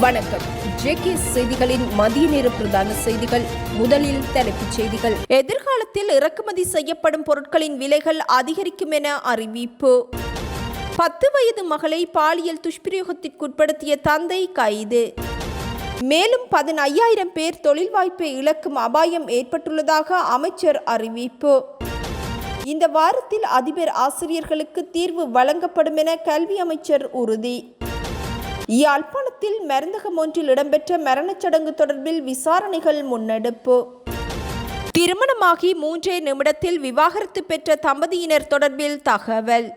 வணக்கம். ஜேகே செய்திகளின் மதிய நேர பிரதான செய்திகள் முதலில் தலைப்புச் செய்திகள். எதிர்காலத்தில் இறக்குமதி செய்யப்படும் பொருட்களின் விலைகள் அதிகரிக்கும் என அறிவிப்பு. பத்து வயது மகளை பாலியல் துஷ்பிரயோகத்திற்குட்படுத்திய தந்தை கைது. மேலும் பதினையாயிரம் பேர் தொழில் வாய்ப்பை இழக்கும் அபாயம் ஏற்பட்டுள்ளதாக அமைச்சர் அறிவிப்பு. இந்த வாரத்தில் அதிபர் ஆசிரியர்களுக்கு தீர்வு வழங்கப்படும் என கல்வி அமைச்சர் உறுதி. யாழ்ப்பாணத்தில் மருந்தகம் ஒன்றில் இடம்பெற்ற மரணச் சடங்கு தொடர்பில் விசாரணைகள் முன்னெடுப்பு. திருமணமாகி மூன்றே நிமிடத்தில் விவாகரத்து பெற்ற தம்பதியினர் தொடர்பில் தகவல்.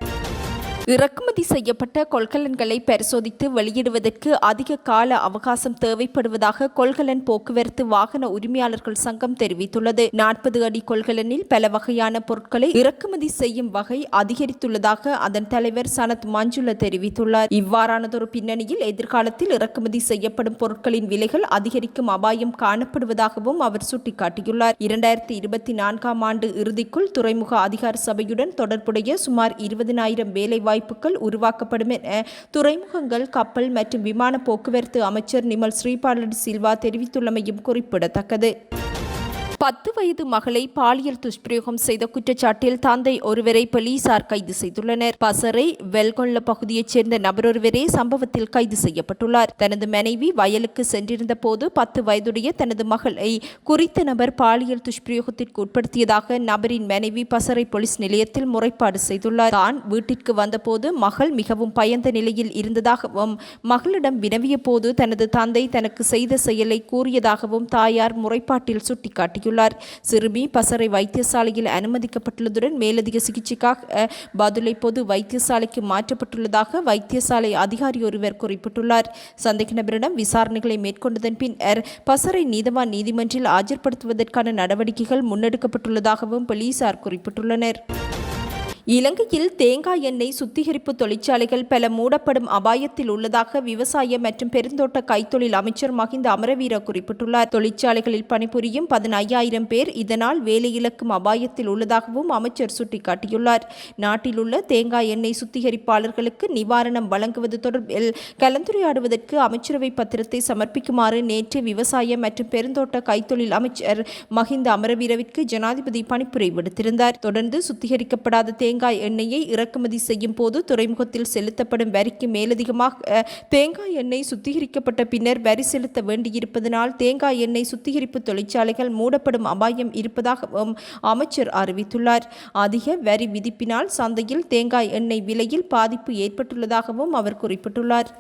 இறக்குமதி செய்யப்பட்ட கொள்கலன்களை பரிசோதித்து வெளியிடுவதற்கு அதிக கால அவகாசம் தேவைப்படுவதாக கொள்கலன் போக்குவரத்து வாகன உரிமையாளர்கள் சங்கம் தெரிவித்துள்ளது. நாற்பது அடி கொள்கலனில் பல வகையான பொருட்களை இறக்குமதி செய்யும் வகை அதிகரித்துள்ளதாக அதன் தலைவர் சனத் மஞ்சுள தெரிவித்துள்ளார். இவ்வாறானதொரு பின்னணியில் எதிர்காலத்தில் இறக்குமதி செய்யப்படும் பொருட்களின் விலைகள் அதிகரிக்கும் அபாயம் காணப்படுவதாகவும் அவர் சுட்டிக்காட்டியுள்ளார். இரண்டாயிரத்தி இருபத்தி நான்காம் ஆண்டு இறுதிக்குள் துறைமுக அதிகார சபையுடன் தொடர்புடைய சுமார் இருபதினாயிரம் வேலை வாய்ப்புகள் உருவாக்கப்படும் என துறைமுகங்கள் கப்பல் மற்றும் விமான போக்குவரத்து அமைச்சர் நிமல் ஸ்ரீபாலடி சில்வா தெரிவித்துள்ளமையும் குறிப்பிடத்தக்கது. பத்து வயது மகளை பாலியல் துஷ்பிரயோகம் செய்த குற்றச்சாட்டில் தந்தை ஒருவரை போலீசார் கைது செய்துள்ளனர். பசறை வெல்கொள்ள பகுதியைச் சேர்ந்த நபரொருவரே சம்பவத்தில் கைது செய்யப்பட்டுள்ளார். தனது மனைவி வயலுக்கு சென்றிருந்த போது பத்து வயதுடைய தனது மகளை குறித்த நபர் பாலியல் துஷ்பிரயோகத்திற்கு உட்படுத்தியதாக நபரின் மனைவி பசறை போலீஸ் நிலையத்தில் முறைப்பாடு செய்துள்ளார். தான் வீட்டிற்கு வந்தபோது மகள் மிகவும் பயந்த நிலையில் இருந்ததாகவும் மகளிடம் வினவிய போது தனது தந்தை தனக்கு செய்த செயலை கூறியதாகவும் தாயார் முறைப்பாட்டில் சுட்டிக்காட்டியுள்ளார். சிறுமி பசறை வைத்தியசாலையில் அனுமதிக்கப்பட்டுள்ளதுடன் மேலதிக சிகிச்சைக்காக பதிலை பொது வைத்தியசாலைக்கு மாற்றப்பட்டுள்ளதாக வைத்தியசாலை அதிகாரி ஒருவர் குறிப்பிட்டுள்ளார். சந்தேக நபரிடம் விசாரணைகளை மேற்கொண்டதன் பின்னர் பசறை நீதவான் நீதிமன்றில் ஆஜர்படுத்துவதற்கான நடவடிக்கைகள் முன்னெடுக்கப்பட்டுள்ளதாகவும் போலீசார் குறிப்பிட்டுள்ளனர். இலங்கையில் தேங்காய் எண்ணெய் சுத்திகரிப்பு தொழிற்சாலைகள் பல மூடப்படும் அபாயத்தில் உள்ளதாக விவசாய மற்றும் பெருந்தோட்ட கைத்தொழில் அமைச்சர் மஹிந்த அமரவீர குறிப்பிட்டுள்ளார். தொழிற்சாலைகளில் பணிபுரியும் பதினையாயிரம் பேர் இதனால் வேலை இழக்கும் அபாயத்தில் உள்ளதாகவும் அமைச்சர் சுட்டிக்காட்டியுள்ளார். நாட்டில் உள்ள தேங்காய் எண்ணெய் சுத்திகரிப்பாளர்களுக்கு நிவாரணம் வழங்குவது தொடர்பில் கலந்துரையாடுவதற்கு அமைச்சரவை பத்திரத்தை சமர்ப்பிக்குமாறு நேற்று விவசாய மற்றும் பெருந்தோட்ட கைத்தொழில் அமைச்சர் மஹிந்த அமரவீரவிற்கு ஜனாதிபதி பணிப்புரை விடுத்திருந்தார். தொடர்ந்து சுத்திகரிக்கப்படாத தேங்காய் தேங்காய் எண்ணெயை இறக்குமதி செய்யும் போது துறைமுகத்தில் செலுத்தப்படும் வரிக்கு மேலதிகமாக தேங்காய் எண்ணெய் சுத்திகரிக்கப்பட்ட பின்னர் வரி செலுத்த வேண்டியிருப்பதனால் தேங்காய் எண்ணெய் சுத்திகரிப்பு தொழிற்சாலைகள் மூடப்படும் அபாயம் இருப்பதாகவும் அமைச்சர் அறிவித்துள்ளார். அதிக வரி விதிப்பினால் சந்தையில் தேங்காய் எண்ணெய் விலையில் பாதிப்பு ஏற்பட்டுள்ளதாகவும் அவர் குறிப்பிட்டுள்ளார்.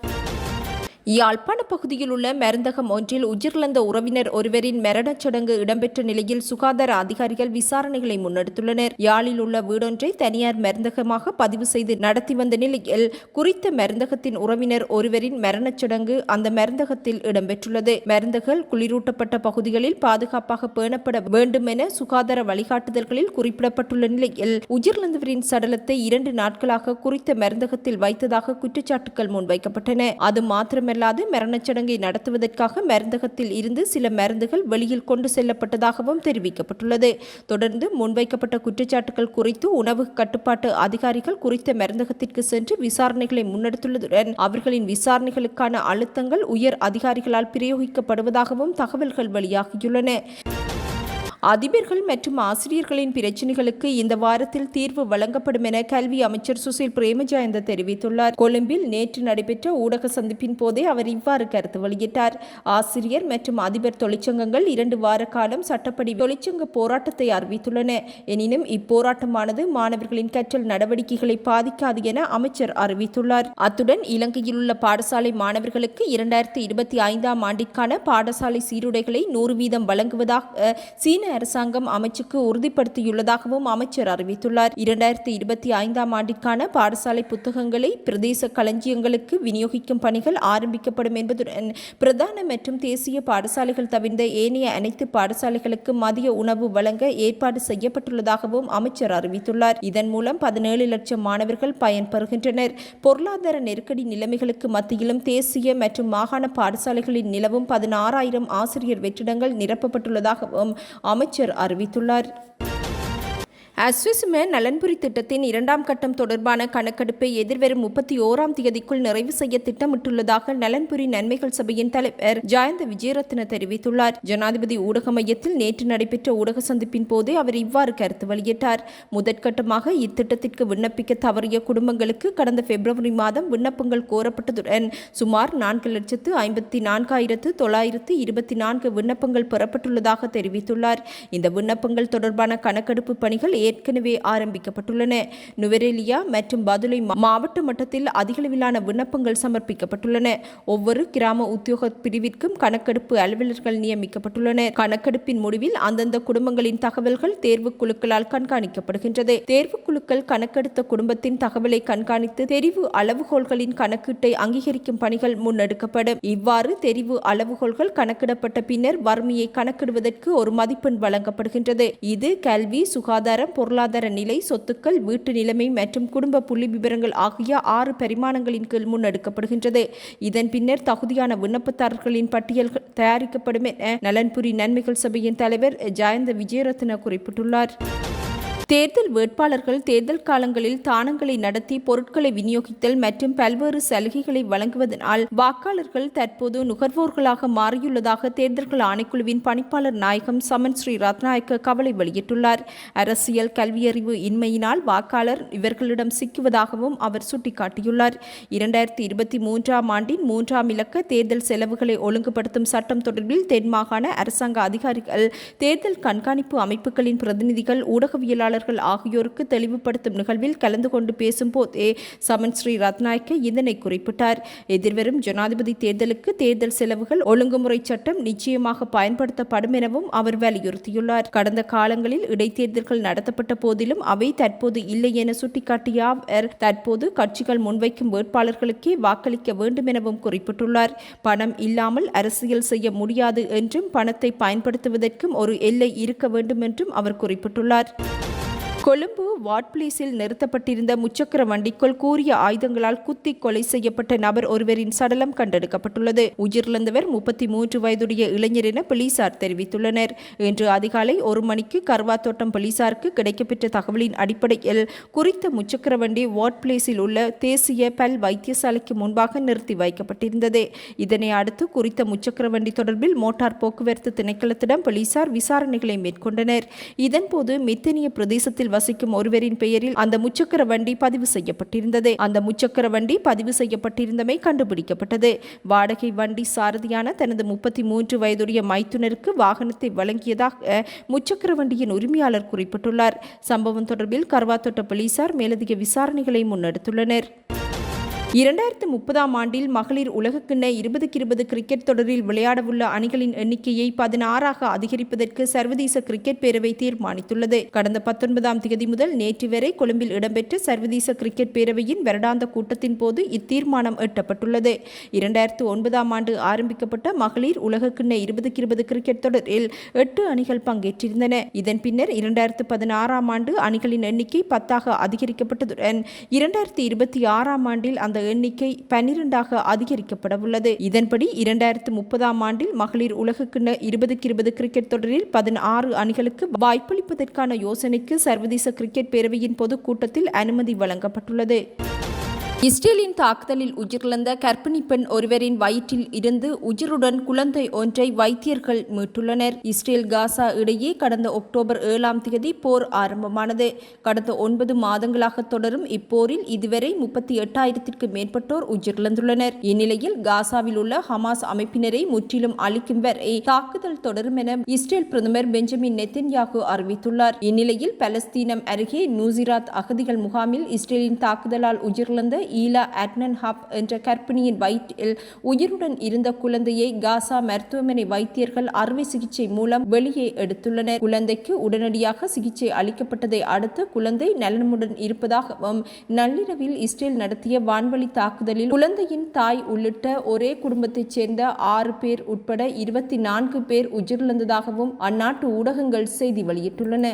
யாழ்ப்பாண பகுதியில் உள்ள மருந்தகம் ஒன்றில் உயிரிழந்த உறவினர் ஒருவரின் மரணச் சடங்கு இடம்பெற்ற நிலையில் சுகாதார அதிகாரிகள் விசாரணைகளை முன்னெடுத்துள்ளனர். யாழில் உள்ள வீடொன்றை தனியார் மருந்தகமாக பதிவு செய்து நடத்தி வந்த நிலையில் குறித்த மருந்தகத்தின் உறவினர் ஒருவரின் மரணச் சடங்கு அந்த மருந்தகத்தில் இடம்பெற்றுள்ளது. மருந்தகள் குளிரூட்டப்பட்ட பகுதிகளில் பாதுகாப்பாக பேணப்பட வேண்டும் என சுகாதார வழிகாட்டுதல்களில் குறிப்பிடப்பட்டுள்ள நிலையில் உயிரிழந்தவரின் சடலத்தை இரண்டு நாட்களாக குறித்த மருந்தகத்தில் வைத்ததாக குற்றச்சாட்டுகள் முன்வைக்கப்பட்டன. அது மாத்திரமல்ல மட்டுமல்லாது மரணச்சடங்கை நடத்துவதற்காக மருந்தகத்தில் இருந்து சில மருந்துகள் வெளியில் கொண்டு செல்லப்பட்டதாகவும் தெரிவிக்கப்பட்டுள்ளது. தொடர்ந்து முன்வைக்கப்பட்ட குற்றச்சாட்டுகள் குறித்து உணவு கட்டுப்பாட்டு அதிகாரிகள் குறித்த மருந்தகத்திற்கு சென்று விசாரணைகளை முன்னெடுத்துள்ளதுடன் அவர்களின் விசாரணைகளுக்கான அழுத்தங்கள் உயர் அதிகாரிகளால் பிரயோகிக்கப்படுவதாகவும் தகவல்கள் வெளியாகியுள்ளன. அதிபர்கள் மற்றும் ஆசிரியர்களின் பிரச்சினைகளுக்கு இந்த வாரத்தில் தீர்வு வழங்கப்படும் என கல்வி அமைச்சர் சுசில் பிரேமஜாயந்த தெரிவித்துள்ளார். கொழும்பில் நேற்று நடைபெற்ற ஊடக சந்திப்பின் போதே அவர் இவ்வாறு கருத்து வெளியிட்டார். ஆசிரியர் மற்றும் அதிபர் தொழிற்சங்கங்கள் இரண்டு வார காலம் சட்டப்படி தொழிற்சங்க போராட்டத்தை அறிவித்துள்ளன. எனினும் இப்போராட்டமானது மாணவர்களின் கற்றல் நடவடிக்கைகளை பாதிக்காது என அமைச்சர் அறிவித்துள்ளார். அத்துடன் இலங்கையில் உள்ள பாடசாலை மாணவர்களுக்கு இரண்டாயிரத்தி இருபத்தி ஐந்தாம் ஆண்டிற்கான பாடசாலை சீருடைகளை நூறு வீதம் வழங்குவதாக சீன அரசாங்கம் அமைச்சுக்கு உறுதிப்படுத்தியுள்ளதாகவும் அமைச்சர் அறிவித்துள்ளார். இரண்டாயிரத்தி இருபத்தி ஐந்தாம் ஆண்டிற்கான பாடசாலை புத்தகங்களை பிரதேச களஞ்சியங்களுக்கு விநியோகிக்கும் பணிகள் ஆரம்பிக்கப்படும் என்பதுடன் பிரதான மற்றும் தேசிய பாடசாலைகள் தவிர்ந்த ஏனைய அனைத்து பாடசாலைகளுக்கு மதிய உணவு வழங்க ஏற்பாடு செய்யப்பட்டுள்ளதாகவும் அமைச்சர் அறிவித்துள்ளார். இதன் மூலம் பதினேழு லட்சம் மாணவர்கள் பயன்பெறுகின்றனர். பொருளாதார நெருக்கடி நிலைமைகளுக்கு மத்தியிலும் தேசிய மற்றும் மாகாண பாடசாலைகளில் நிலவும் பதினாறாயிரம் ஆசிரியர் வெற்றிடங்கள் நிரப்பப்பட்டுள்ளதாகவும் அமைச்சர் அறிவித்துள்ளார். அஸ்விசும நலன்புரி திட்டத்தின் இரண்டாம் கட்டம் தொடர்பான கணக்கெடுப்பை எதிர்வரும் முப்பத்தி ஓராம் தேதிக்குள் நிறைவு செய்ய திட்டமிட்டுள்ளதாக நலன்புரி நன்மைகள் சபையின் தலைவர் ஜயந்த விஜயரத்ன தெரிவித்துள்ளார். ஜனாதிபதி ஊடக மையத்தில் நேற்று நடைபெற்ற ஊடக சந்திப்பின் போது அவர் இவ்வாறு கருத்து வெளியிட்டார். முதற்கட்டமாக இத்திட்டத்திற்கு விண்ணப்பிக்க தவறிய குடும்பங்களுக்கு கடந்த பிப்ரவரி மாதம் விண்ணப்பங்கள் கோரப்பட்டதுடன் சுமார் நான்கு லட்சத்து ஐம்பத்தி நான்காயிரத்து தொள்ளாயிரத்து இருபத்தி நான்கு விண்ணப்பங்கள் பெறப்பட்டுள்ளதாக தெரிவித்துள்ளார். இந்த விண்ணப்பங்கள் தொடர்பான கணக்கெடுப்பு பணிகள் ஏற்கனவே ஆரம்பிக்கப்பட்டுள்ளன. நுவரெலியா மற்றும் பதுளை மாவட்ட மட்டத்தில் அதிகளவிலான விண்ணப்பங்கள் சமர்ப்பிக்கப்பட்டுள்ளன. ஒவ்வொரு கிராம உத்தியோக பிரிவிற்கும் கணக்கெடுப்பு அலுவலர்கள் நியமிக்கப்பட்டுள்ளனர். கணக்கெடுப்பின் முடிவில் அந்தந்த குடும்பங்களின் தகவல்கள் தேர்வுக் குழுக்களால் கண்காணிக்கப்படுகின்றது. தேர்வு குழுக்கள் கணக்கெடுத்த குடும்பத்தின் தகவலை கண்காணித்து தெரிவு அளவுகோல்களின் கணக்கீட்டை அங்கீகரிக்கும் பணிகள் முன்னெடுக்கப்படும். இவ்வாறு தெரிவு அளவுகோல்கள் கணக்கிடப்பட்ட பின்னர் வறுமையை கணக்கிடுவதற்கு ஒரு மதிப்பெண் வழங்கப்படுகின்றது. இது கல்வி சுகாதாரம் பொருளாதார நிலை சொத்துக்கள் வீட்டு நிலைமை மற்றும் குடும்ப புள்ளி விவரங்கள் ஆகிய ஆறு பரிமாணங்களின் கீழ் முன்னெடுக்கப்படுகின்றது. இதன் பின்னர் தகுதியான விண்ணப்பதாரர்களின் பட்டியல்கள் தயாரிக்கப்படும் என நலன்புரி நன்மைகள் சபையின் தலைவர் ஜயந்த விஜயரத்ன குறிப்பிட்டுள்ளார். தேர்தல் வேட்பாளர்கள் தேர்தல் காலங்களில் தானங்களை நடத்தி பொருட்களை விநியோகித்தல் மற்றும் பல்வேறு சலுகைகளை வழங்குவதனால் வாக்காளர்கள் தற்போது நுகர்வோர்களாக மாறியுள்ளதாக தேர்தல்கள் ஆணைக்குழுவின் பணிப்பாளர் நாயகம் சமன் ஸ்ரீ ரத்நாயக்க கவலை வெளியிட்டுள்ளார். அரசியல் கல்வியறிவு இன்மையினால் வாக்காளர் இவர்களிடம் சிக்குவதாகவும் அவர் சுட்டிக்காட்டியுள்ளார். இரண்டாயிரத்தி இருபத்தி மூன்றாம் ஆண்டின் மூன்றாம் இலக்க தேர்தல் செலவுகளை ஒழுங்குபடுத்தும் சட்டம் தொடர்பில் தென் மாகாண அரசாங்க அதிகாரிகள் தேர்தல் கண்காணிப்பு அமைப்புகளின் பிரதிநிதிகள் ஊடகவியலாளர் ஊடகவியலாளர்கள் ஆகியோருக்கு தெளிவுபடுத்தும் நிகழ்வில் கலந்து கொண்டு பேசும்போதே சமன் ஸ்ரீ ரத்நாயக்க இதனை குறிப்பிட்டார். எதிர்வரும் ஜனாதிபதி தேர்தலுக்கு தேர்தல் செலவுகள் ஒழுங்குமுறை சட்டம் நிச்சயமாக பயன்படுத்தப்படும் எனவும் அவர் வலியுறுத்தியுள்ளார். கடந்த காலங்களில் இடைத்தேர்தல்கள் நடத்தப்பட்ட போதிலும் அவை தற்போது இல்லை என சுட்டிக்காட்டிய அவர் தற்போது கட்சிகள் முன்வைக்கும் வேட்பாளர்களுக்கே வாக்களிக்க வேண்டும் எனவும் குறிப்பிட்டுள்ளார். பணம் இல்லாமல் அரசியல் செய்ய முடியாது என்றும் பணத்தை பயன்படுத்துவதற்கும் ஒரு எல்லை இருக்க வேண்டும் என்றும் அவர் குறிப்பிட்டுள்ளார். கொழும்பு வாட்பிளீஸில் நிறுத்தப்பட்டிருந்த முச்சக்கர வண்டிக்குள் கூறிய ஆயுதங்களால் குத்தி கொலை செய்யப்பட்ட நபர் ஒருவரின் சடலம் கண்டெடுக்கப்பட்டுள்ளது. உயிரிழந்தவர் முப்பத்தி மூன்று வயதுடைய இளைஞர் என போலீசார் தெரிவித்துள்ளனர். இன்று அதிகாலை ஒரு மணிக்கு கர்வாத்தோட்டம் போலீசாருக்கு கிடைக்கப்பெற்ற தகவலின் அடிப்படையில் குறித்த முச்சக்கர வண்டி வாட்பிளேஸில் உள்ள தேசிய பல் வைத்தியசாலைக்கு முன்பாக நிறுத்தி வைக்கப்பட்டிருந்தது. இதனை அடுத்து குறித்த முச்சக்கர வண்டி தொடர்பில் மோட்டார் போக்குவரத்து திணைக்களத்திடம் போலீசார் விசாரணைகளை மேற்கொண்டனர். இதன்போது மித்தனிய பிரதேசத்தில் வசிக்கும் ஒருவரின் பெயரில் அந்த முச்சக்கர வண்டி பதிவு செய்யப்பட்டிருந்தது. அந்த முச்சக்கர வண்டி பதிவு செய்யப்பட்டிருந்தமை கண்டுபிடிக்கப்பட்டது. வாடகை வண்டி சாரதியான தனது முப்பத்தி மூன்று வயதுடைய மைத்துனருக்கு வாகனத்தை வழங்கியதாக முச்சக்கர வண்டியின் உரிமையாளர் குறிப்பிட்டுள்ளார். சம்பவம் தொடர்பில் கர்வாத்தோட்ட போலீசார் மேலதிக விசாரணைகளை முன்னெடுத்துள்ளனர். இரண்டாயிரத்து முப்பதாம் ஆண்டில் மகளிர் உலகக்கிண்ண இருபதுக்கு இருபது கிரிக்கெட் தொடரில் விளையாடவுள்ள அணிகளின் எண்ணிக்கையை பதினாறாக அதிகரிப்பதற்கு சர்வதேச கிரிக்கெட் பேரவை தீர்மானித்துள்ளது. கடந்த பத்தொன்பதாம் தேதி முதல் நேற்று வரை கொழும்பில் இடம்பெற்ற சர்வதேச கிரிக்கெட் பேரவையின் வருடாந்த கூட்டத்தின் போது இத்தீர்மானம் எட்டப்பட்டுள்ளது. இரண்டாயிரத்து ஒன்பதாம் ஆண்டு ஆரம்பிக்கப்பட்ட மகளிர் உலகக்கிண்ண இருபதுக்கு இருபது கிரிக்கெட் தொடரில் எட்டு அணிகள் பங்கேற்றிருந்தன. இதன் பின்னர் இரண்டாயிரத்து பதினாறாம் ஆண்டு அணிகளின் எண்ணிக்கை பத்தாக அதிகரிக்கப்பட்டதுடன் இரண்டாயிரத்தி இருபத்தி ஆறாம் ஆண்டில் அந்த எண்ணிக்கை பன்னிரண்டாக அதிகரிக்கப்படவுள்ளது. இதன்படி இரண்டாயிரத்து முப்பதாம் ஆண்டில் மகளிர் உலகக்கிண்ண இருபதுக்கு இருபது கிரிக்கெட் தொடரில் பதினாறு அணிகளுக்கு வாய்ப்பளிப்பதற்கான யோசனைக்கு சர்வதேச கிரிக்கெட் பேரவையின் பொதுக்கூட்டத்தில் அனுமதி வழங்கப்பட்டுள்ளது. இஸ்ரேலின் தாக்குதலில் உயிரிழந்த கர்ப்பிணி பெண் ஒருவரின் வயிற்றில் இருந்து உயிருடன் குழந்தை ஒன்றை வைத்தியர்கள் மீட்டுள்ளனர். இஸ்ரேல் காசா இடையே கடந்த அக்டோபர் ஏழாம் தேதி போர் ஆரம்பமானது. கடந்த ஒன்பது மாதங்களாக தொடரும் இப்போரில் இதுவரை முப்பத்தி எட்டாயிரத்திற்கு மேற்பட்டோர் உயிரிழந்துள்ளனர். இந்நிலையில் காசாவில் உள்ள ஹமாஸ் அமைப்பினரை முற்றிலும் அளிக்கும் வரை தாக்குதல் தொடரும் என இஸ்ரேல் பிரதமர் பெஞ்சமின் நெத்தன்யாகு அறிவித்துள்ளார். இந்நிலையில் பலஸ்தீனம் அருகே நூசிராத் அகதிகள் முகாமில் இஸ்ரேலின் தாக்குதலால் உயிரிழந்த ஈலா அட்னன் ஹப் என்ற கர்ப்பிணியின் வயிற்றில் உயிருடன் இருந்த குழந்தையை காசா மருத்துவமனை வைத்தியர்கள் அறுவை சிகிச்சை மூலம் வெளியே எடுத்துள்ளனர். குழந்தைக்கு உடனடியாக சிகிச்சை அளிக்கப்பட்டதை அடுத்து குழந்தை நலனுடன் இருப்பதாகவும் நள்ளிரவில் இஸ்ரேல் நடத்திய வான்வழி தாக்குதலில் குழந்தையின் தாய் உள்ளிட்ட ஒரே குடும்பத்தைச் சேர்ந்த ஆறு பேர் உட்பட இருபத்தி நான்கு பேர் உயிரிழந்ததாகவும் அந்நாட்டு ஊடகங்கள் செய்தி வெளியிட்டுள்ளன.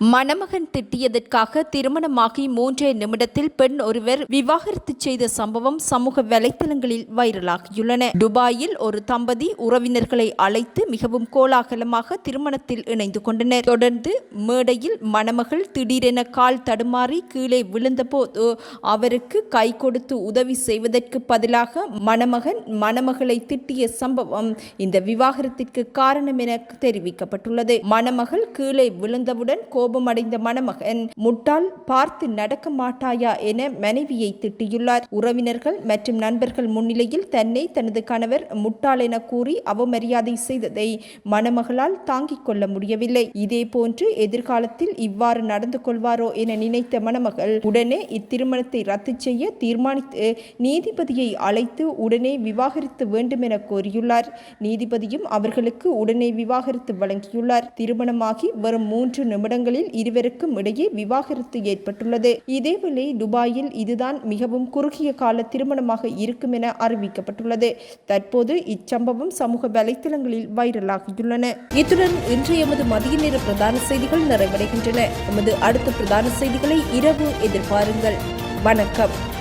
மணமகன் திட்டியதற்காக திருமணமாகி மூன்றே நிமிடத்தில் பெண் ஒருவர் விவாகரத்து செய்த சம்பவம் சமூக வலைத்தளங்களில் வைரலாகியுள்ளன. துபாயில் ஒரு தம்பதி உறவினர்களை அழைத்து மிகவும் கோலாகலமாக திருமணத்தில் இணைந்து கொண்டனர். தொடர்ந்து மேடையில் மணமகள் திடீரென கால் தடுமாறி கீழே விழுந்தபோது அவருக்கு கை கொடுத்து உதவி செய்வதற்கு பதிலாக மணமகன் மணமகளை திட்டிய சம்பவம் இந்த விவாகரத்திற்கு காரணம் என தெரிவிக்கப்பட்டுள்ளது. மணமகள் கீழே விழுந்தவுடன் கோபமடைந்த மணமகன் முட்டாள் பார்த்து நடக்க மாட்டாயா என மனைவியை திட்டியுள்ளார். உறவினர்கள் மற்றும் நண்பர்கள் முன்னிலையில் தன்னை தனது கணவர் முட்டாள் என கூறி அவமரியாதை செய்ததை மணமகளால் தாங்கிக் கொள்ள முடியவில்லை. இதே போன்று எதிர்காலத்தில் இவ்வாறு நடந்து கொள்வாரோ என நினைத்த மணமகள் உடனே இத்திருமணத்தை ரத்து செய்ய தீர்மானித்து நீதிபதியை அழைத்து உடனே விவாகரித்து வேண்டும் என கோரியுள்ளார். நீதிபதியும் அவர்களுக்கு உடனே விவாகரத்து வழங்கியுள்ளார். திருமணமாகி வரும் மூன்று நிமிடங்களில் இருவருக்கும் இடையே விவாகரத்து ஏற்பட்டுள்ளது. இதேவேளை துபாயில் இதுதான் மிகவும் குறுகிய கால திருமணமாக இருக்கும் என அறிவிக்கப்பட்டுள்ளது. தற்போது இச்சம்பவம் சமூக வலைத்தளங்களில் வைரலாகியுள்ளன. இத்துடன் இன்றைய எமது மதிய நேர பிரதான செய்திகள் நிறைவடைகின்றன. எமது அடுத்த பிரதான செய்திகளை இரவு எதிர்பாருங்கள். வணக்கம்.